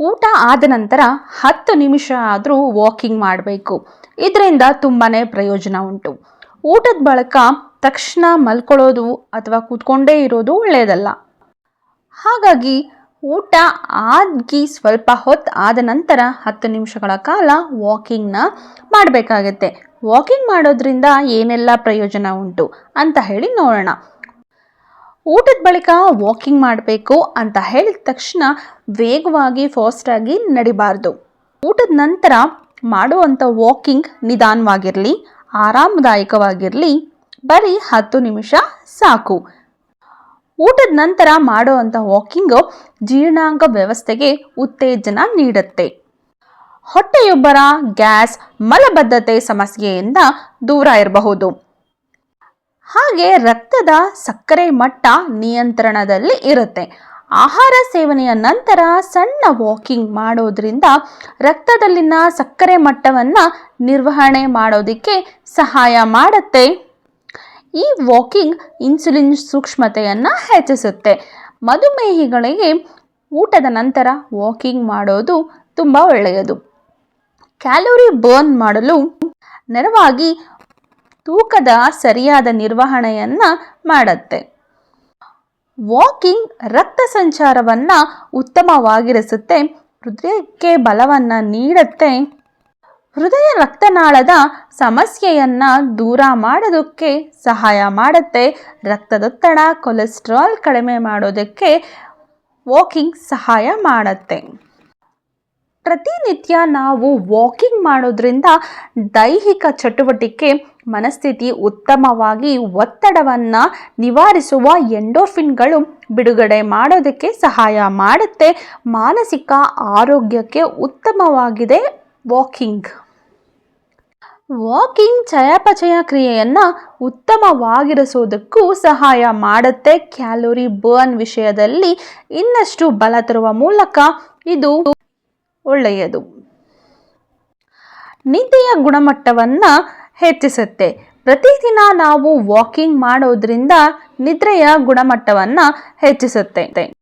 ಊಟ ಆದ ನಂತರ ಹತ್ತು ನಿಮಿಷ ಆದರೂ ವಾಕಿಂಗ್ ಮಾಡಬೇಕು. ಇದರಿಂದ ತುಂಬಾ ಪ್ರಯೋಜನ ಉಂಟು. ಊಟದ ಬಳಿಕ ತಕ್ಷಣ ಮಲ್ಕೊಳ್ಳೋದು ಅಥವಾ ಕೂತ್ಕೊಂಡೇ ಇರೋದು ಒಳ್ಳೆಯದಲ್ಲ ಹಾಗಾಗಿ ಊಟ ಆಗಿ ಸ್ವಲ್ಪ ಹೊತ್ತು ಆದ ನಂತರ ಹತ್ತು ನಿಮಿಷಗಳ ಕಾಲ ವಾಕಿಂಗ್ನ ಮಾಡಬೇಕಾಗತ್ತೆ. ವಾಕಿಂಗ್ ಮಾಡೋದ್ರಿಂದ ಏನೆಲ್ಲ ಪ್ರಯೋಜನ ಉಂಟು ಅಂತ ಹೇಳಿ ನೋಡೋಣ. ಊಟದ ಬಳಿಕ ವಾಕಿಂಗ್ ಮಾಡಬೇಕು ಅಂತ ಹೇಳಿದ ತಕ್ಷಣ ವೇಗವಾಗಿ ಫಾಸ್ಟಾಗಿ ನಡಿಬಾರ್ದು. ಊಟದ ನಂತರ ಮಾಡುವಂಥ ವಾಕಿಂಗ್ ನಿಧಾನವಾಗಿರಲಿ, ಆರಾಮದಾಯಕವಾಗಿರಲಿ, ಬರೀ ಹತ್ತು ನಿಮಿಷ ಸಾಕು. ಊಟದ ನಂತರ ಮಾಡುವಂಥ ವಾಕಿಂಗು ಜೀರ್ಣಾಂಗ ವ್ಯವಸ್ಥೆಗೆ ಉತ್ತೇಜನ ನೀಡುತ್ತೆ. ಹೊಟ್ಟೆಯೊಬ್ಬರ ಗ್ಯಾಸ್ ಮಲಬದ್ಧತೆ ಸಮಸ್ಯೆಯಿಂದ ದೂರ ಇರಬಹುದು. ಹಾಗೆ ರಕ್ತದ ಸಕ್ಕರೆ ಮಟ್ಟ ನಿಯಂತ್ರಣದಲ್ಲಿ ಇರುತ್ತೆ. ಆಹಾರ ಸೇವನೆಯ ನಂತರ ಸಣ್ಣ ವಾಕಿಂಗ್ ಮಾಡೋದ್ರಿಂದ ರಕ್ತದಲ್ಲಿನ ಸಕ್ಕರೆ ಮಟ್ಟವನ್ನು ನಿರ್ವಹಣೆ ಮಾಡೋದಕ್ಕೆ ಸಹಾಯ ಮಾಡುತ್ತೆ. ಈ ವಾಕಿಂಗ್ ಇನ್ಸುಲಿನ್ ಸೂಕ್ಷ್ಮತೆಯನ್ನು ಹೆಚ್ಚಿಸುತ್ತೆ. ಮಧುಮೇಹಿಗಳಿಗೆ ಊಟದ ನಂತರ ವಾಕಿಂಗ್ ಮಾಡೋದು ತುಂಬ ಒಳ್ಳೆಯದು. ಕ್ಯಾಲೋರಿ ಬರ್ನ್ ಮಾಡಲು ನೆರವಾಗಿ ತೂಕದ ಸರಿಯಾದ ನಿರ್ವಹಣೆಯನ್ನು ಮಾಡುತ್ತೆ. ವಾಕಿಂಗ್ ರಕ್ತ ಸಂಚಾರವನ್ನು ಉತ್ತಮವಾಗಿರಿಸುತ್ತೆ. ಹೃದಯಕ್ಕೆ ಬಲವನ್ನು ನೀಡುತ್ತೆ. ಹೃದಯ ರಕ್ತನಾಳದ ಸಮಸ್ಯೆಯನ್ನು ದೂರ ಮಾಡೋದಕ್ಕೆ ಸಹಾಯ ಮಾಡುತ್ತೆ. ರಕ್ತದೊತ್ತಡ, ಕೊಲೆಸ್ಟ್ರಾಲ್ ಕಡಿಮೆ ಮಾಡೋದಕ್ಕೆ ವಾಕಿಂಗ್ ಸಹಾಯ ಮಾಡುತ್ತೆ. ಪ್ರತಿನಿತ್ಯ ನಾವು ವಾಕಿಂಗ್ ಮಾಡೋದ್ರಿಂದ ದೈಹಿಕ ಚಟುವಟಿಕೆ, ಮನಸ್ಥಿತಿ ಉತ್ತಮವಾಗಿ ಒತ್ತಡವನ್ನು ನಿವಾರಿಸುವ ಎಂಡೋಫಿನ್ಗಳು ಬಿಡುಗಡೆ ಮಾಡೋದಕ್ಕೆ ಸಹಾಯ ಮಾಡುತ್ತೆ. ಮಾನಸಿಕ ಆರೋಗ್ಯಕ್ಕೆ ಉತ್ತಮವಾಗಿದೆ ವಾಕಿಂಗ್ ವಾಕಿಂಗ್ ಚಯಾಪಚಯ ಕ್ರಿಯೆಯನ್ನು ಉತ್ತಮವಾಗಿರಿಸೋದಕ್ಕೂ ಸಹಾಯ ಮಾಡುತ್ತೆ. ಕ್ಯಾಲೋರಿ ಬರ್ನ್ ವಿಷಯದಲ್ಲಿ ಇನ್ನಷ್ಟು ಬಲ ತರುವ ಮೂಲಕ ಇದು ಒಳ್ಳೆಯದು. ನಿದ್ದೆಯ ಗುಣಮಟ್ಟವನ್ನು ಹೆಚ್ಚಿಸುತ್ತೆ. ಪ್ರತಿದಿನ ನಾವು ವಾಕಿಂಗ್ ಮಾಡೋದ್ರಿಂದ ನಿದ್ರೆಯ ಗುಣಮಟ್ಟವನ್ನು ಹೆಚ್ಚಿಸುತ್ತೆ.